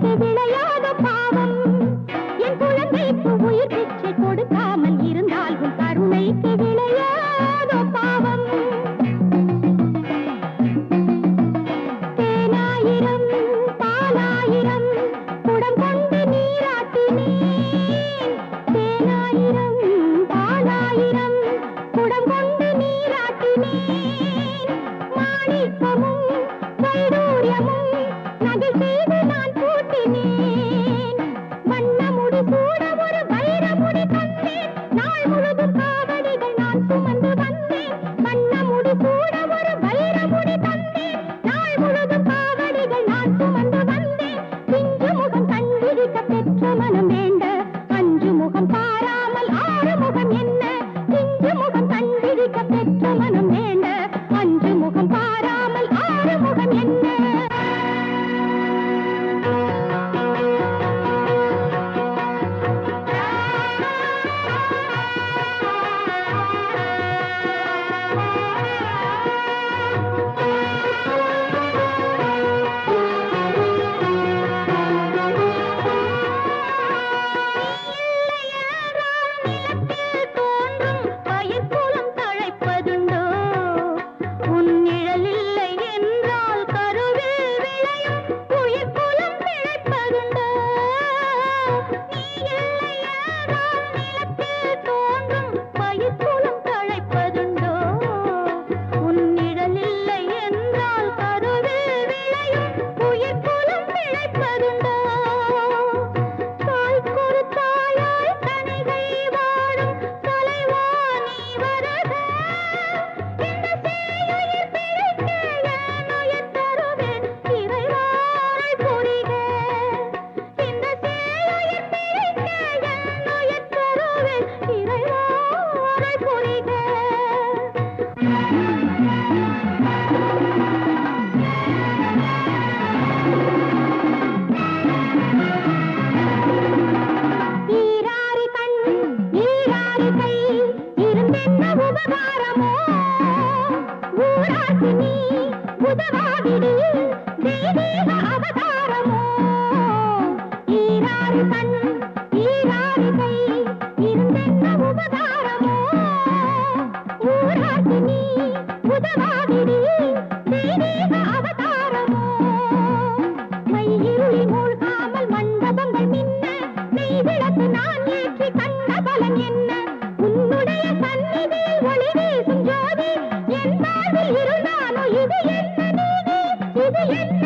ಬೆಳೆಯ శుభవారము ఊరాసిని బుధవారిని இது என்ன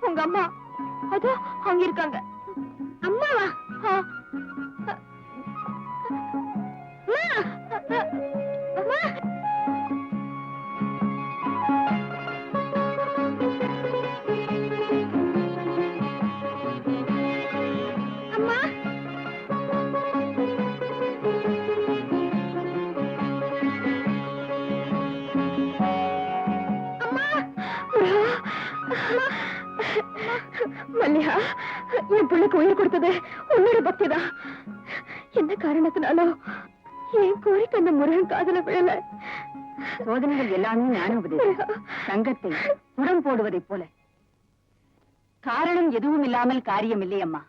உங்க அம்மா. அதோ அங்க இருக்காங்க. அம்மாவா? என் பிள்ளைக்கு உயிர் கொடுத்தது உன்னோட பக்திதான். என்ன காரணத்தினாலோ? என் கோரிக்கை அந்த முருகன் காதல விழல. சோதனைகள் எல்லாமே ஞான உபதேசம். தங்கத்தை புடம் போடுவதைப் போல. காரணம் எதுவும் இல்லாமல் காரியம் இல்லை அம்மா.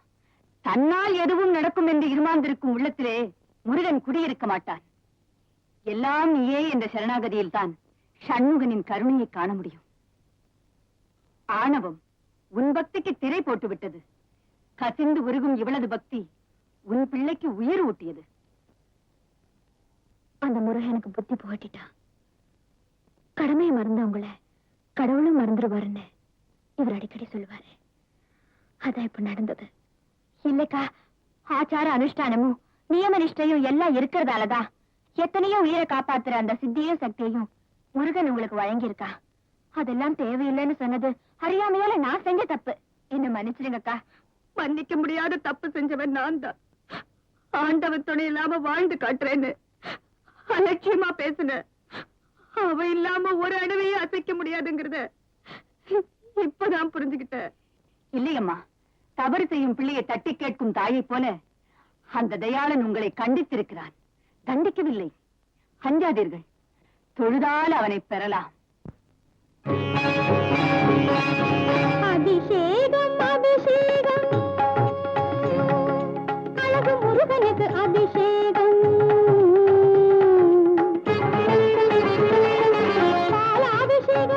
தன்னால் எதுவும் நடக்கும் என்று இருமாந்திருக்கும் உள்ளத்திலே முருகன் குடியிருக்க மாட்டான் எல்லாம் நீயே என்ற சரணாகதியில் தான் ஷண்முகனின் கருணையை காண முடியும். ஆணவம் உன் பக்திக்கு திரை போட்டு விட்டது கசிந்து உருகும் இவளது பக்தி உன் பிள்ளைக்கு உயிர் ஊட்டியது. அந்த முருகனுக்கு புத்தி புகட்டிட்டான் கடமையை மறந்தவங்கள கடவுளும் மறந்துடுவாருன்னு இவர் அடிக்கடி சொல்லுவாரு. அதான் இப்ப நடந்தது. இல்லக்கா ஆச்சார அனுஷ்டானமும் நியம நிஷ்டையும் எல்லாம் இருக்கிறதாலதான் எத்தனையோ உயிரை காப்பாத்துற அந்த சித்தியும் சக்தியையும் முருகன் உங்களுக்கு வழங்கியிருக்கா. அதெல்லாம் தேவையில்லைன்னு சொன்னது அறியாமையால நான் செஞ்ச தப்பு. என்ன மன்னிச்சிருங்கக்கா மன்னிக்க முடியாத தப்பு செஞ்சவன் நான் தான். ஆண்டவன் துணை இல்லாம வாழ்ந்து காட்டுறேன்னு அலட்சியமா பேசுன. அவ இல்லாம ஒரு அணுவையும் அசைக்க முடியாதுங்கிறத இப்பதான் புரிஞ்சுக்கிட்ட இல்லையம்மா. தவறு செய்யும் பிள்ளையை தட்டி கேட்கும் தாயைப் போல அந்த தயாளன் உங்களை கண்டித்திருக்கிறான். தண்டிக்கவில்லை. அஞ்சாதீர்கள் தொழுதால் அவனை பெறலாம். அபிஷேகம் அபிஷேகம். அழகு முருகனுக்கு அபிஷேகம். பாலாபிஷேக